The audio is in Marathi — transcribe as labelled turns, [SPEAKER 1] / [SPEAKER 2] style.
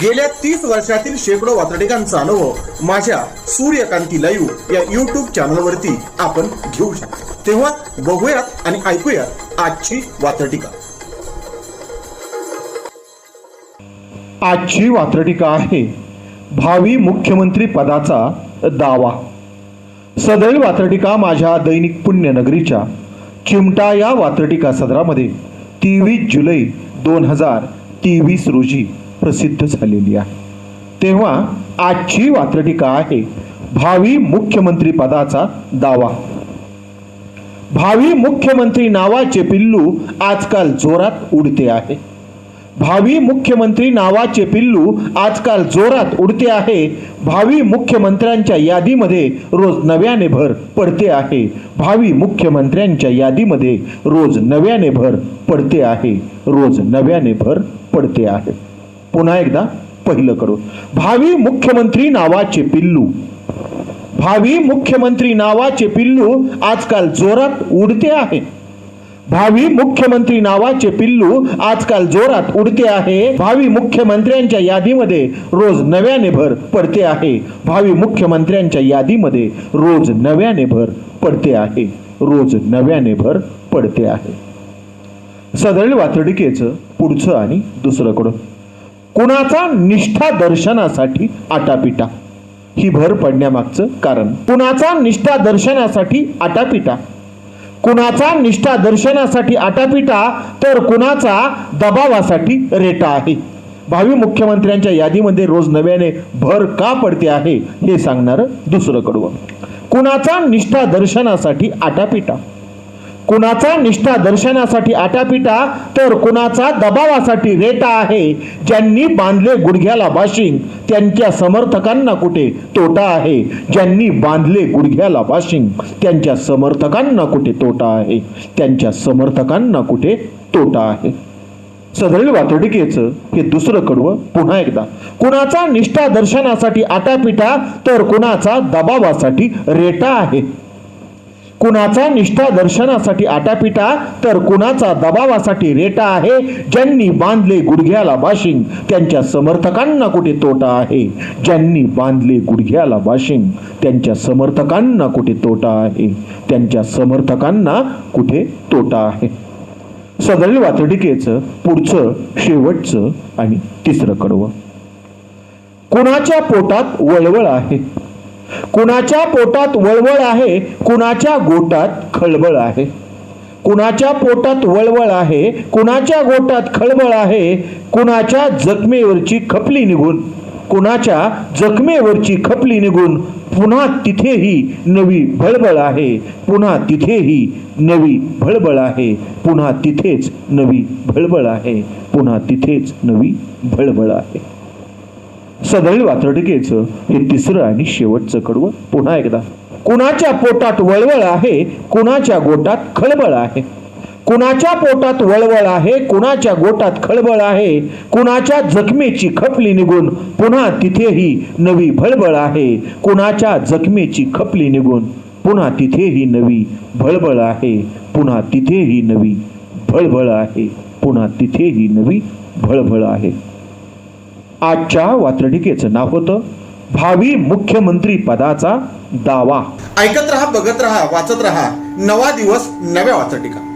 [SPEAKER 1] गेल्या तीस वर्षातील शेकडो वातडिकांचा अनुभव माझ्या सूर्यकांती लाईव्ह या युट्यूब चॅनलवरती आपण घेऊ शकतो. तेव्हा बघूयात आणि ऐकूयात आजची वातडिका
[SPEAKER 2] आजची वात्रटिका आहे भावी मुख्यमंत्री पदाचा दावा. सदैव वात्रटिका माझ्या दैनिक पुण्यनगरीच्या चिमटा या वात्रटिका सदरामध्ये तेवीस जुलै दोन हजार तेवीस रोजी. प्रसिद्ध झालेली आहे. तेव्हा आजची वात्रटिका आहे भावी मुख्यमंत्री पदाचा दावा. भावी मुख्यमंत्री नावाचे पिल्लू आजकाल जोरात उडते आहे. भावी मुख्यमंत्री नावाचे पिल्लू आजकाल जोरात उडते आहे. भावी मुख्यमंत्र्यांच्या यादीमध्ये रोज नव्याने भर पडते आहे. भावी मुख्यमंत्र्यांच्या यादीमध्ये रोज नव्याने भर पडते आहे. रोज नव्याने भर पडते आहे. पुन्हा एकदा पहिलं करू. भावी मुख्यमंत्री नावाचे पिल्लू. भावी मुख्यमंत्री नावाचे पिल्लू आजकाल जोरात उडते आहे. भावी मुख्यमंत्री नावाचे पिल्लू आजकाल जोरात उडते आहे. भावी मुख्यमंत्र्यांच्या यादीमध्ये रोज नव्याने भर पडते आहे. भावी मुख्यमंत्र्यांच्या यादीमध्ये रोज नव्याने भर पडते आहे. रोज नव्याने भर पडते आहे. सदळ वातडिकेचं पुढचं आणि दुसरं कडून कुणाचा निष्ठा दर्शनासाठी आटापिटा. ही भर पडण्यामागचं कारण. कुणाचा निष्ठा दर्शनासाठी आटापिटा. कुणाचा निष्ठा दर्शनासाठी आटापिटा तर कुणाचा दबावासाठी रेटा आहे. भावी मुख्यमंत्र्यांच्या यादीमध्ये रोज नव्याने भर का पडते आहे हे सांगणारं दुसरं कडवं. कुणाचा निष्ठा दर्शनासाठी आटापिटा. कुणाचा निष्ठा दर्शनासाठी आटापिटा तर कुणाचा दबावासाठी रेटा आहे ज्यांनी बांधले गुडघ्याला बाशिंग त्यांच्या समर्थकांना कुठे तोटा आहे? ज्यांनी बांधले गुडघ्याला बाशिंग त्यांच्या समर्थकांना कुठे तोटा आहे? त्यांच्या समर्थकांना कुठे तोटा आहे? सदळ वातोडिकेचं हे दुसरं कडवं पुन्हा एकदा. कुणाचा निष्ठा दर्शनासाठी आटापिटा तर कुणाचा दबावासाठी रेटा आहे? कुणाचा निष्ठा दर्शनासाठी आटापिटा तर कुणाचा दबावासाठी रेटा आहे ज्यांनी बांधले गुडघ्याला बाशिंग त्यांच्या समर्थकांना कुठे तोटा आहे? ज्यांनी बांधले गुडघ्याला बाशिंग त्यांच्या समर्थकांना कुठे तोटा आहे? त्यांच्या समर्थकांना कुठे तोटा आहे? सदळी वातडिकेचं पुढचं शेवटचं आणि तिसरं कडवं. कुणाच्या पोटात वळवळ आहे? कुणाच्या पोटात वळवळ आहे कुणाच्या गोटात खळबळ आहे. कुणाच्या पोटात वळवळ आहे कुणाच्या गोटात खळबळ आहे कुणाच्या जखमेवरची खपली निघून कुणाच्या जखमेवरची खपली निघून पुन्हा तिथेही नवी भळबळ आहे पुन्हा तिथेही नवी भळबळ आहे पुन्हा तिथेच नवी भळबळ आहे पुन्हा तिथेच नवी भळबळ आहे. सदळी वातडिकेचं हे तिसरं आणि शेवटचं कडवं पुन्हा एकदा. कुणाच्या पोटात वळवळ आहे कुणाच्या गोटात खळबळ आहे? कुणाच्या पोटात वळवळ आहे कुणाच्या गोटात खळबळ आहे? कुणाच्या जखमेची खपली निघून पुन्हा तिथेही नवी भळबळ आहे? कुणाच्या जखमेची खपली निघून पुन्हा तिथेही नवी भळबळ आहे? पुन्हा तिथेही नवी भळबळ आहे? पुन्हा तिथेही नवी भळबळ आहे? आजच्या वात्रटिकेचं नाव होतं भावी मुख्यमंत्री पदाचा दावा.
[SPEAKER 1] ऐकत रहा बघत रहा वाचत रहा. नवा दिवस नव्या वाचटिका